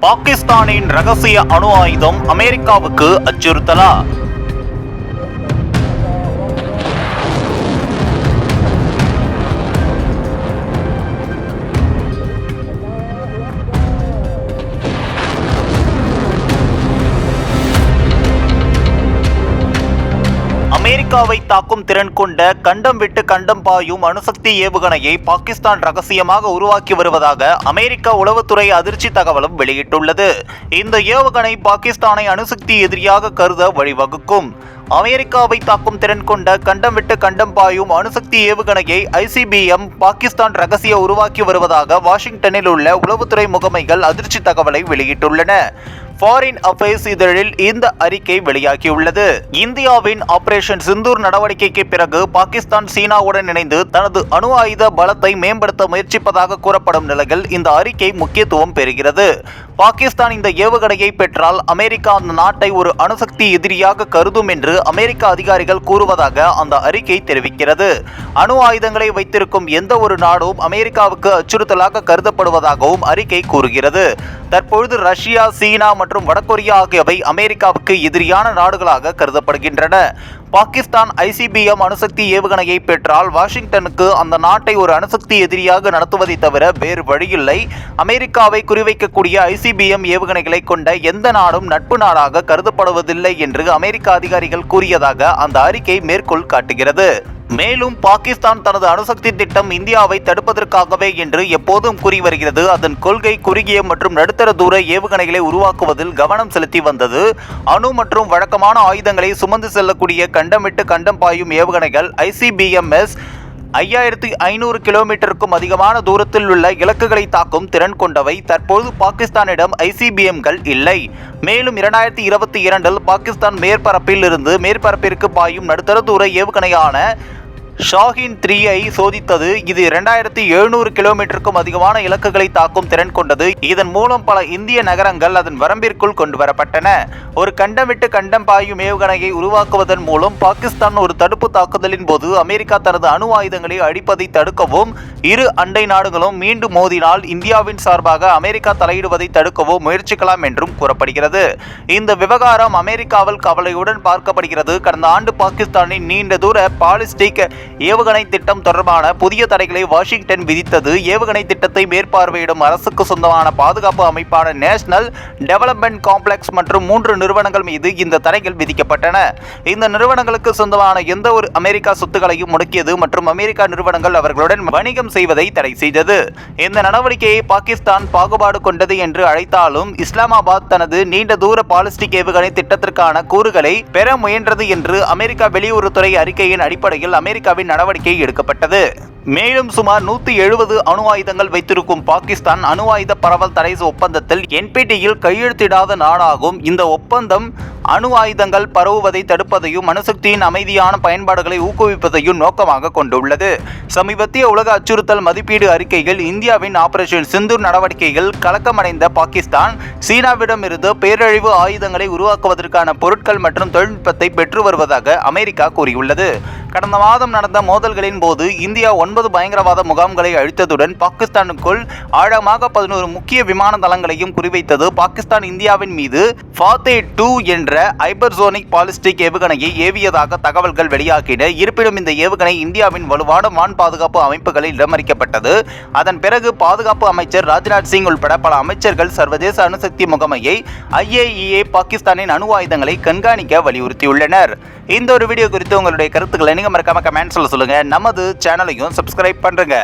பாகிஸ்தானின் ரகசிய அணு ஆயுதம் அமெரிக்காவுக்கு அச்சுறுத்தலா? அமெரிக்காவை தாக்கும் திறன் கொண்ட கண்டம் விட்டு கண்டம் பாயும் அணுசக்தி ஏவுகணையை பாகிஸ்தான் ரகசியமாக உருவாக்கி வருவதாக அமெரிக்க உளவுத்துறை அதிர்ச்சி தகவலும் வெளியிட்டுள்ளது. இந்த ஏவுகணை பாகிஸ்தானை அணுசக்தி எதிரியாக கருத வழிவகுக்கும். அமெரிக்காவை தாக்கும் திறன் கொண்ட கண்டம் விட்டு கண்டம் பாயும் அணுசக்தி ஏவுகணையை ஐசிபிஎம் பாகிஸ்தான் ரகசிய உருவாக்கி வருவதாக வாஷிங்டனில் உள்ள உளவுத்துறை முகமைகள் அதிர்ச்சி தகவலை வெளியிட்டுள்ளன. ஃபாரின் அஃபேர்ஸ் இதழில் இந்த அறிக்கை வெளியாகியுள்ளது. இந்தியாவின் ஆபரேஷன் சிந்தூர் நடவடிக்கைக்கு பிறகு பாகிஸ்தான் சீனாவுடன் இணைந்து தனது அணு ஆயுத பலத்தை மேம்படுத்த முயற்சிப்பதாக கூறப்படும் நிலையில் இந்த அறிக்கை முக்கியத்துவம் பெறுகிறது. பாகிஸ்தான் இந்த ஏவுகணையை பெற்றால் அமெரிக்கா அந்த நாட்டை ஒரு அணுசக்தி எதிரியாக கருதும் என்று அமெரிக்க அதிகாரிகள் கூறுவதாக அந்த அறிக்கை தெரிவிக்கிறது. அணு ஆயுதங்களை வைத்திருக்கும் எந்த ஒரு நாடும் அமெரிக்காவுக்கு அச்சுறுத்தலாக கருதப்படுவதாகவும் அறிக்கை கூறுகிறது. தற்பொழுது ரஷ்யா சீனா மற்றும் வடகொரியா ஆகியவை அமெரிக்காவுக்கு எதிரியான நாடுகளாக கருதப்படுகின்றன. பாகிஸ்தான் ஐசிபிஎம் அணுசக்தி ஏவுகணையை பெற்றால் வாஷிங்டனுக்கு அந்த நாட்டை ஒரு அணுசக்தி எதிரியாக நடத்துவதை தவிர வேறு வழியில்லை. அமெரிக்காவை குறிவைக்கக்கூடிய ஐசிபிஎம் ஏவுகணைகளை கொண்ட எந்த நாடும் நட்பு நாடாக கருதப்படுவதில்லை என்று அமெரிக்க அதிகாரிகள் கூறியதாக அந்த அறிக்கை மேற்கோள் காட்டுகிறது. மேலும் பாகிஸ்தான் தனது அணுசக்தி திட்டம் இந்தியாவை தடுப்பதற்காகவே என்று எப்போதும் கூறி வருகிறது. அதன் கொள்கை குறுகிய மற்றும் நடுத்தர தூர ஏவுகணைகளை உருவாக்குவதில் கவனம் செலுத்தி வந்தது. அணு மற்றும் வழக்கமான ஆயுதங்களை சுமந்து செல்லக்கூடிய கண்டமிட்டு கண்டம் பாயும் ஏவுகணைகள் ஐசிபிஎம்எஸ் ஐயாயிரத்தி ஐநூறு கிலோமீட்டருக்கும் அதிகமான தூரத்தில் உள்ள இலக்குகளை தாக்கும் திறன் கொண்டவை. தற்போது பாகிஸ்தானிடம் ஐசிபிஎம்கள் இல்லை. மேலும் இரண்டாயிரத்தி இருபத்தி இரண்டில் பாகிஸ்தான் மேற்பரப்பில் இருந்து மேற்பரப்பிற்கு பாயும் நடுத்தர தூர ஏவுகணையான ஷாஹின் த்ரீயை சோதித்தது இது இரண்டாயிரத்தி எழுநூறு கிலோமீட்டருக்கும் அதிகமான இலக்குகளை தாக்கும் திறன் கொண்டது. இதன் மூலம் பல இந்திய நகரங்கள் அதன் வரம்பிற்குள் கொண்டு வரப்பட்டன. ஒரு கண்டம் விட்டு கண்டம் பாயும் ஏவுகணையை உருவாக்குவதன் மூலம் பாகிஸ்தான் ஒரு தடுப்பு தாக்குதலின் போது அமெரிக்கா தனது அணு ஆயுதங்களை அழிப்பதை தடுக்கவும் இரு அண்டை நாடுகளும் மீண்டும் மோதினால் இந்தியாவின் சார்பாக அமெரிக்கா தலையிடுவதை தடுக்கவும் முயற்சிக்கலாம் என்றும் கூறப்படுகிறது. இந்த விவகாரம் அமெரிக்காவில் கவலையுடன் பார்க்கப்படுகிறது. கடந்த ஆண்டு பாகிஸ்தானின் நீண்ட தூர பாலிஸ்டிக் ஏவுகணை திட்டம் தொடர்பான புதிய தடைகளை வாஷிங்டன் விதித்தது. ஏவுகணை திட்டத்தை மேற்பார்வையிடும் அரசுக்கு சொந்தமான பாதுகாப்பு அமைப்பான நேஷனல் டெவலப்மெண்ட் காம்ப்ளெக்ஸ் மற்றும் மூன்று நிறுவனங்கள் மீது இந்த தடைகள் விதிக்கப்பட்டன. இந்த நிறுவனங்களுக்கு சொந்தமான எந்த ஒரு அமெரிக்கா சொத்துக்களையும் முடக்கியது மற்றும் அமெரிக்கா நிறுவனங்கள் அவர்களுடன் வணிகம் செய்வதை தடை செய்தது. இந்த நடவடிக்கையை பாகிஸ்தான் பாகுபாடு கொண்டது என்று அழைத்தாலும் இஸ்லாமாபாத் தனது நீண்ட தூர பாலிஸ்டிக் ஏவுகணை திட்டத்திற்கான கூறுகளை பெற முயன்றது என்று அமெரிக்கா வெளியுறவுத்துறை அறிக்கையின் அடிப்படையில் அமெரிக்கா நடவடிக்கை எடுக்கப்பட்டது. மேலும் சுமார் நூத்தி எழுபது அணு ஆயுதங்கள் வைத்திருக்கும் பாகிஸ்தான் அணு ஆயுத பரவல் தடை ஒப்பந்தத்தில் என்பிடியில் கையெழுத்திடாத நாடாகும். இந்த ஒப்பந்தம் அணு ஆயுதங்கள் பரவுவதை தடுப்பதையும் அணுசக்தியின் அமைதியான பயன்பாடுகளை ஊக்குவிப்பதையும் நோக்கமாக கொண்டுள்ளது. சமீபத்திய உலக அச்சுறுத்தல் மதிப்பீடு அறிக்கையில் இந்தியாவின் ஆபரேஷன் சிந்தூர் நடவடிக்கைகள் கலக்கமடைந்த பாகிஸ்தான் சீனாவிடமிருந்து பேரழிவு ஆயுதங்களை உருவாக்குவதற்கான பொருட்கள் மற்றும் தொழில்நுட்பத்தை பெற்று வருவதாக அமெரிக்கா கூறியுள்ளது. கடந்த மாதம் நடந்த மோதல்களின் போது இந்தியா ஒன்பது பயங்கரவாத முகாம்களை அழித்ததுடன் பாகிஸ்தானுக்குள் ஆழமாக பதினோரு முக்கிய விமான தளங்களையும் குறிவைத்தது பாகிஸ்தான் இந்தியாவின் மீது. ஃபாத்தே டூ என்ற ஹைபர்சோனிக் பாலிஸ்டிக் ஏவுகணையை ஏவியதாக தகவல்கள் வெளியாகின. இருப்பினும் இந்த ஏவுகணை இந்தியாவின் வலுவான வான் பாதுகாப்பு அமைப்புகளில் இடமறிக்கப்பட்டது. அதன் பிறகு பாதுகாப்பு அமைச்சர் ராஜ்நாத் சிங் உள்பட பல அமைச்சர்கள் சர்வதேச அணுசக்தி முகமையை ஐஏஇஏ பாகிஸ்தானின் அணு ஆயுதங்களை கண்காணிக்க வலியுறுத்தியுள்ளனர். இந்த ஒரு வீடியோ குறித்து உங்களுடைய கருத்துக்களை நீங்கள் மறக்காம கமெண்ட்ஸில் சொல்லுங்கள் நமது சேனலையும் சப்ஸ்கிரைப் பண்றேங்க.